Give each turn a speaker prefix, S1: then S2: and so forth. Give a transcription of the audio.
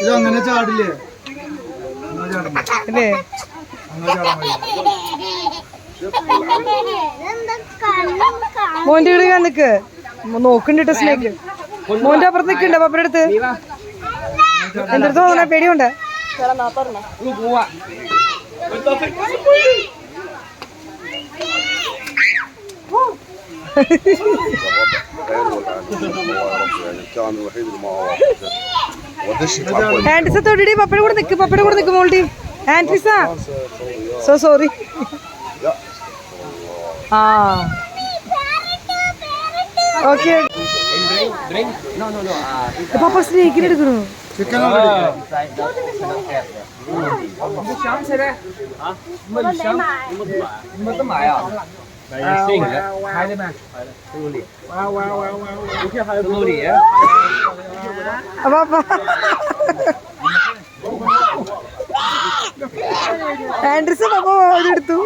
S1: ഇത് അങ്ങനെ ചാടില്ലേ?
S2: അല്ലേ? മോന്റെ വീട് ഞാൻ നിക്ക്. നോക്കണ്ടിട്ട് സ്നേക്ക് മോന്റെ അപ്പുറത്ത് നിൽക്കണ്ട പപ്പയുടെ അടുത്ത്? എന്റെ അടുത്ത് തോന്നണ പേടിയുണ്ട്?
S3: പോവാ
S2: ആന്റിസ തൊടി പപ്പയുടെ കൂടെ നിൽക്ക് പപ്പയുടെ കൂടെ നിൽക്ക് മോൾട്ടി ആന്റിസ സോ. സോറി ആ. ഓക്കെ പപ്പ സ്നേക്കിന് എടുക്കണു?
S1: ചിക്കൻ
S2: അപ്പൊ ആൻഡ്രിസ് പപ്പ ഇതെടുത്തു